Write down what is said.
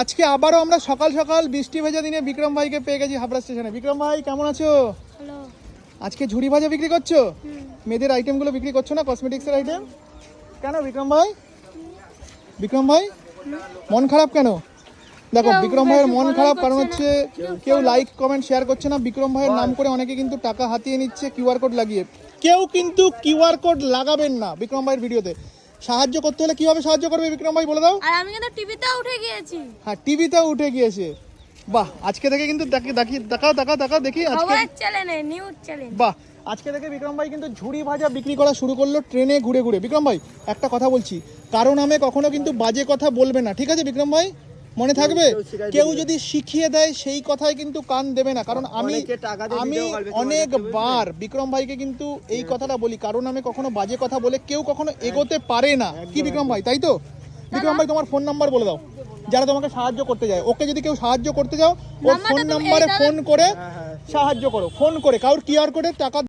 আজকে আবারও আমরা সকাল সকাল বৃষ্টি ভেজা দিনে বিক্রম ভাইকে পেয়ে গেছি হাবড়া স্টেশনে। বিক্রম ভাই কেমন আছো? আজকে ঝুড়ি ভাজা বিক্রি করছ? মেয়েদের আইটেমগুলো বিক্রি করছ না? কসমেটিক্সের আইটেম কেন বিক্রম ভাই? বিক্রম ভাই? মন খারাপ কেন? দেখো বিক্রম ভাইয়ের মন খারাপ কারণ হচ্ছে কেউ লাইক কমেন্ট শেয়ার করছে না। বিক্রম ভাইয়ের নাম করে অনেকে কিন্তু টাকা হাতিয়ে নিচ্ছে কিউআর কোড লাগিয়ে। কেউ কিন্তু কিউআর কোড লাগাবেন না বিক্রম ভাইয়ের ভিডিওতে সাহায্য করতে হলে কীভাবে সাহায্য করবে বিক্রম ভাই বলে দাও। আর আমি কিন্তু টিভিতে উঠে গিয়েছি। হ্যাঁ টিভিতে উঠে গিয়েছে। বাহ আজকে থেকে কিন্তু দেখি দেখি দেখাও দেখাও দেখাও দেখি আজকে। চ্যানেলে নিউজ চ্যানেল বাহ আজকে থেকে বিক্রম ভাই কিন্তু ঝুড়ি ভাজা বিক্রি করা শুরু করল ট্রেনে ঘুরে ঘুরে। বিক্রম ভাই একটা কথা বলছি কারও নামে কখনো কিন্তু বাজে কথা বলবে না ঠিক আছে বিক্রম ভাই? মনে থাকবে? কেউ যদি শিখিয়ে দেয় সেই কথায় কিন্তু কান দেবে না। কারণ আমি আমি অনেকবার বিক্রম ভাইকে কিন্তু এই কথাটা বলি। কারণ আমি কখনো বাজে কথা বলে কেউ কখনো এগোতে পারে না। কি বিক্রম ভাই তাই তো? বিক্রম ভাই তোমার ফোন নাম্বার বলে দাও। যারা তোমাকে সাহায্য করতে যায়। ওকে যদি কেউ সাহায্য করতে যাও ওর ফোন নাম্বারে ফোন করে সাহায্য করো। ফোন করে। কারোর কিউআর কোডে টাকা